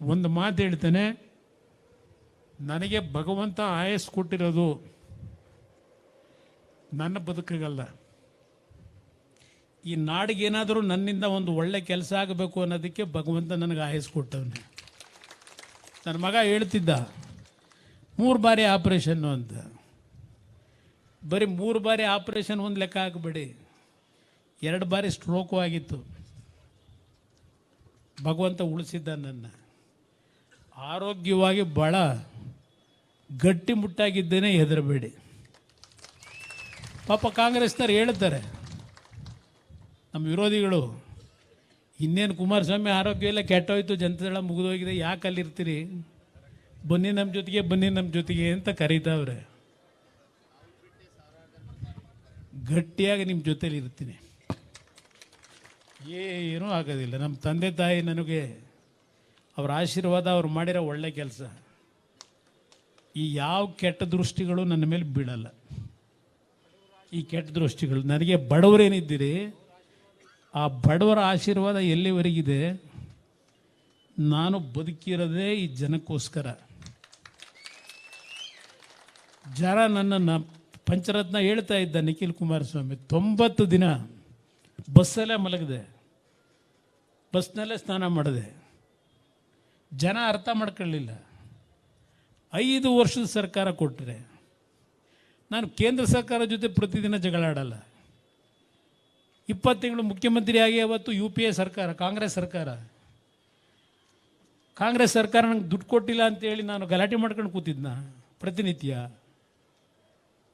ಒಂದು ಮಾತು ಹೇಳ್ತೇನೆ, ನನಗೆ ಭಗವಂತ ಆಯಸ್ ಕೊಟ್ಟಿರೋದು ನನ್ನ ಬದುಕಿಗಲ್ಲ. ಈ ನಾಡಿಗೇನಾದರೂ ನನ್ನಿಂದ ಒಂದು ಒಳ್ಳೆ ಕೆಲಸ ಆಗಬೇಕು ಅನ್ನೋದಕ್ಕೆ ಭಗವಂತ ನನಗೆ ಆಯಸ್ ಕೊಟ್ಟವನೆ. ನನ್ನ ಮಗ ಹೇಳ್ತಿದ್ದ, ಮೂರು ಬಾರಿ ಆಪ್ರೇಷನ್ನು ಅಂತ. ಬರೀ ಮೂರು ಬಾರಿ ಆಪ್ರೇಷನ್ ಒಂದು ಲೆಕ್ಕ ಹಾಕಬೇಡಿ. ಎರಡು ಬಾರಿ ಸ್ಟ್ರೋಕು ಆಗಿತ್ತು. ಭಗವಂತ ಉಳಿಸಿದ್ದ ನನ್ನ. ಆರೋಗ್ಯವಾಗಿ ಭಾಳ ಗಟ್ಟಿಮುಟ್ಟಾಗಿದ್ದೇನೆ ಹೆದರಬೇಡಿ. ಪಾಪ ಕಾಂಗ್ರೆಸ್ನವ್ರು ಹೇಳ್ತಾರೆ, ನಮ್ಮ ವಿರೋಧಿಗಳು, ಇನ್ನೇನು ಕುಮಾರಸ್ವಾಮಿ ಆರೋಗ್ಯ ಎಲ್ಲ ಕೆಟ್ಟೋಯ್ತು ಜನತೆಗಳ ಮುಗಿದೋಗಿದೆ, ಯಾಕೆ ಅಲ್ಲಿರ್ತೀರಿ? ಬನ್ನಿ ನಮ್ಮ ಜೊತೆಗೆ, ಬನ್ನಿ ನಮ್ಮ ಜೊತೆಗೆ ಅಂತ ಕರೀತಾವ್ರೆ. ಗಟ್ಟಿಯಾಗಿ ನಿಮ್ಮ ಜೊತೇಲಿ ಇರ್ತೀನಿ ಏನೂ ಆಗೋದಿಲ್ಲ. ನಮ್ಮ ತಂದೆ ತಾಯಿ ನನಗೆ ಅವ್ರ ಆಶೀರ್ವಾದ ಅವ್ರು ಮಾಡಿರೋ ಒಳ್ಳೆ ಕೆಲಸ. ಈ ಯಾವ ಕೆಟ್ಟ ದೃಷ್ಟಿಗಳು ನನ್ನ ಮೇಲೆ ಬೀಳಲ್ಲ. ಈ ಕೆಟ್ಟ ದೃಷ್ಟಿಗಳು. ನನಗೆ ಬಡವರೇನಿದ್ದೀರಿ? ಆ ಬಡವರ ಆಶೀರ್ವಾದ ಎಲ್ಲಿವರೆಗಿದೆ? ನಾನು ಬದುಕಿರೋದೇ ಈ ಜನಕ್ಕೋಸ್ಕರ. ಜರ ನನ್ನನ್ನು ಪಂಚರತ್ನ ಹೇಳ್ತಾ ಇದ್ದ ನಿಖಿಲ್ ಕುಮಾರಸ್ವಾಮಿ, ತೊಂಬತ್ತು ದಿನ ಬಸ್ಸಲ್ಲೇ ಮಲಗಿದೆ. ಬಸ್ನಲ್ಲೇ ಸ್ನಾನ ಮಾಡಿದೆ. ಜನ ಅರ್ಥ ಮಾಡ್ಕೊಳ್ಳಿಲ್ಲ. ಐದು ವರ್ಷದ ಸರ್ಕಾರ ಕೊಟ್ಟರೆ ನಾನು ಕೇಂದ್ರ ಸರ್ಕಾರ ಜೊತೆ ಪ್ರತಿದಿನ ಜಗಳಾಡಲ್ಲ. ಇಪ್ಪತ್ತು ತಿಂಗಳು ಮುಖ್ಯಮಂತ್ರಿಯಾಗಿ ಅವತ್ತು ಯು ಪಿ ಎ ಸರ್ಕಾರ, ಕಾಂಗ್ರೆಸ್ ಸರ್ಕಾರ. ಕಾಂಗ್ರೆಸ್ ಸರ್ಕಾರ ನಂಗೆ ದುಡ್ಡು ಕೊಟ್ಟಿಲ್ಲ ಅಂತೇಳಿ ನಾನು ಗಲಾಟೆ ಮಾಡ್ಕೊಂಡು ಕೂತಿದ್ನ ಪ್ರತಿನಿತ್ಯ.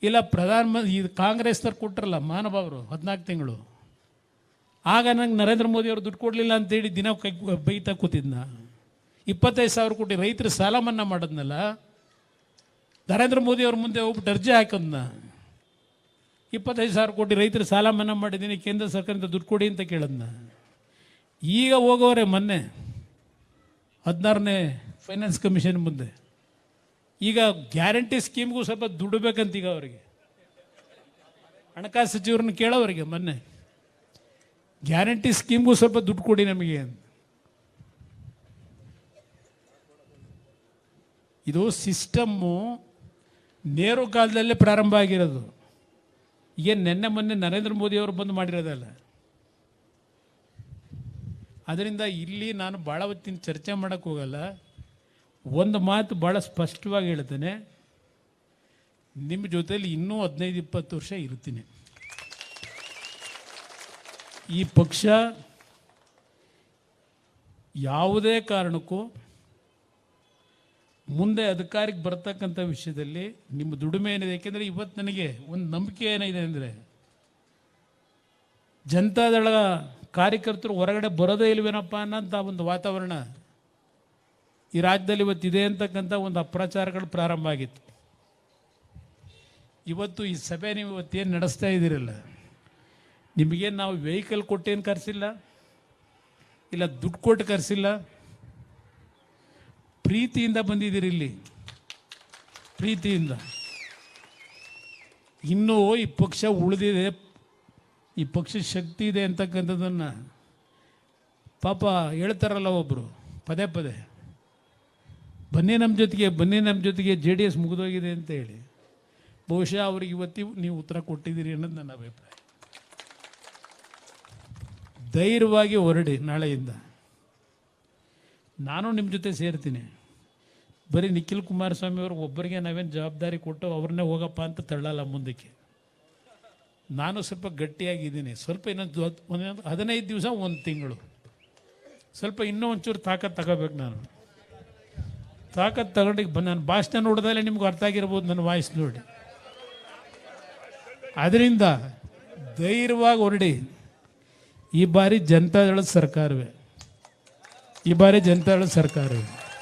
ಇಲ್ಲ ಪ್ರಧಾನಮಂತ್ರಿ ಇದು ಕಾಂಗ್ರೆಸ್ನವ್ರು ಕೊಟ್ಟರಲ್ಲ ಮಾನಭಾವರು ಹದಿನಾಲ್ಕು ತಿಂಗಳು. ಆಗ ನಂಗೆ ನರೇಂದ್ರ ಮೋದಿ ಅವರು ದುಡ್ಡು ಕೊಡಲಿಲ್ಲ ಅಂತೇಳಿ ದಿನ ಕೈ ಬೈತಾ ಕೂತಿದ್ನ. ಇಪ್ಪತ್ತೈದು ಸಾವಿರ ಕೋಟಿ ರೈತರು ಸಾಲ ಮನ್ನಾ ಮಾಡಿದ್ನಲ್ಲ, ನರೇಂದ್ರ ಮೋದಿ ಅವ್ರ ಮುಂದೆ ಹೋಗ್ಬಿಟ್ಟು ಅರ್ಜಿ ಹಾಕದ್ನ. ಇಪ್ಪತ್ತೈದು ಸಾವಿರ ಕೋಟಿ ರೈತರು ಸಾಲ ಮನ್ನಾ ಮಾಡಿದ್ದೀನಿ, ಕೇಂದ್ರ ಸರ್ಕಾರದಿಂದ ದುಡ್ಡು ಕೊಡಿ ಅಂತ ಕೇಳದ್ನ. ಈಗ ಹೋಗೋರೆ ಮೊನ್ನೆ, ಹದಿನಾರನೇ ಫೈನಾನ್ಸ್ ಕಮಿಷನ್ ಮುಂದೆ. ಈಗ ಗ್ಯಾರಂಟಿ ಸ್ಕೀಮ್ಗೂ ಸ್ವಲ್ಪ ದುಡ್ಡು ಬೇಕಂತ ಈಗ ಅವರಿಗೆ. ಹಣಕಾಸು ಸಚಿವರನ್ನ ಕೇಳೋವರಿಗೆ ಮೊನ್ನೆ. ಗ್ಯಾರಂಟಿ ಸ್ಕೀಮ್ಗೂ ಸ್ವಲ್ಪ ದುಡ್ಡು ಕೊಡಿ ನಮಗೆ ಇದು ಸಿಸ್ಟಮ್ಮು ನೇರು ಕಾಲದಲ್ಲೇ ಪ್ರಾರಂಭ ಆಗಿರೋದು. ಏನು ನಿನ್ನೆ ಮೊನ್ನೆ ನರೇಂದ್ರ ಮೋದಿಯವರು ಬಂದು ಮಾಡಿರೋದಲ್ಲ ಅದರಿಂದ ಇಲ್ಲಿ ನಾನು ಭಾಳ ಹೊತ್ತಿನ ಚರ್ಚೆ ಮಾಡೋಕ್ಕೆ ಹೋಗಲ್ಲ. ಒಂದು ಮಾತು ಭಾಳ ಸ್ಪಷ್ಟವಾಗಿ ಹೇಳ್ತೇನೆ. ನಿಮ್ಮ ಜೊತೇಲಿ ಇನ್ನೂ ಹದಿನೈದು, ಇಪ್ಪತ್ತು ವರ್ಷ ಇರ್ತೀನಿ ಈ ಪಕ್ಷ ಯಾವುದೇ ಕಾರಣಕ್ಕೂ ಮುಂದೆ ಅಧಿಕಾರಕ್ಕೆ ಬರ್ತಕ್ಕಂಥ ವಿಷಯದಲ್ಲಿ ನಿಮ್ಮ ದುಡಿಮೆ ಏನಿದೆ? ಯಾಕೆಂದರೆ ಇವತ್ತು ನನಗೆ ಒಂದು ನಂಬಿಕೆ ಏನಿದೆ ಅಂದರೆ ಜನತಾದಳ ಕಾರ್ಯಕರ್ತರು ಹೊರಗಡೆ ಬರೋದೇ ಇಲ್ವೇನಪ್ಪ ಅನ್ನೋಂಥ ಒಂದು ವಾತಾವರಣ ಈ ರಾಜ್ಯದಲ್ಲಿ ಇವತ್ತಿದೆ ಅಂತಕ್ಕಂಥ ಒಂದು ಅಪ್ರಚಾರಗಳು ಪ್ರಾರಂಭ ಆಗಿತ್ತು. ಇವತ್ತು ಈ ಸಭೆ ನೀವು ಇವತ್ತೇನು ನಡೆಸ್ತಾ ಇದ್ದೀರಲ್ಲ? ನಿಮಗೇನು ನಾವು ವೆಹಿಕಲ್ ಕೊಟ್ಟೇನು ಕರೆಸಿಲ್ಲ? ಇಲ್ಲ ದುಡ್ಡು ಕೊಟ್ಟು ಕರೆಸಿಲ್ಲ? ಪ್ರೀತಿಯಿಂದ ಬಂದಿದ್ದೀರಿ ಇಲ್ಲಿ. ಪ್ರೀತಿಯಿಂದ. ಇನ್ನೂ ಈ ಪಕ್ಷ ಉಳಿದಿದೆ. ಈ ಪಕ್ಷ ಶಕ್ತಿ ಇದೆ ಅಂತಕ್ಕಂಥದ್ದನ್ನು ಪಾಪ ಹೇಳ್ತಾರಲ್ಲ ಒಬ್ಬರು ಪದೇ ಪದೇ. ಬನ್ನಿ ನಮ್ಮ ಜೊತೆಗೆ, ಬನ್ನಿ ನಮ್ಮ ಜೊತೆಗೆ ಜೆ ಡಿ ಎಸ್ ಮುಗಿದೋಗಿದೆ ಅಂತ ಹೇಳಿ. ಬಹುಶಃ ಅವ್ರಿಗೆ ಇವತ್ತಿ ನೀವು ಉತ್ತರ ಕೊಟ್ಟಿದ್ದೀರಿ ಅನ್ನೋದು ನನ್ನ ಅಭಿಪ್ರಾಯ. ಧೈರ್ಯವಾಗಿ ಹೊರಡಿ ನಾಳೆಯಿಂದ. ನಾನು ನಿಮ್ಮ ಜೊತೆ ಸೇರ್ತೀನಿ. ಬರೀ ನಿಖಿಲ್ ಕುಮಾರಸ್ವಾಮಿ ಅವ್ರಿಗೆ ಒಬ್ಬರಿಗೆ ನಾವೇನು ಜವಾಬ್ದಾರಿ ಕೊಟ್ಟು ಅವ್ರನ್ನೇ ಹೋಗಪ್ಪ ಅಂತ ತಳ್ಳಲ್ಲ ಮುಂದಕ್ಕೆ. ನಾನು ಸ್ವಲ್ಪ ಗಟ್ಟಿಯಾಗಿದ್ದೀನಿ. ಸ್ವಲ್ಪ ಇನ್ನೊಂದು ಒಂದೊಂದು ಹದಿನೈದು ದಿವಸ ಒಂದು ತಿಂಗಳು. ಸ್ವಲ್ಪ ಇನ್ನೂ ಒಂಚೂರು ತಾಕತ್ತು ತಗೋಬೇಕು ನಾನು. ತಾಕತ್ತು ತಗೊಂಡು ಬ, ನಾನು ಭಾಷಣ ನೋಡಿದಾಗಲೇ ನಿಮ್ಗೆ ಅರ್ಥ ಆಗಿರ್ಬೋದು ನನ್ನ ವಾಯ್ಸ್ ನೋಡಿ. ಅದರಿಂದ ಧೈರ್ಯವಾಗಿ ಹೊರಡಿ. ಈ ಬಾರಿ ಜನತಾದಳದ ಸರ್ಕಾರವೇ. ಈ ಬಾರಿ ಜನತಾದಳದ ಸರ್ಕಾರವೇ.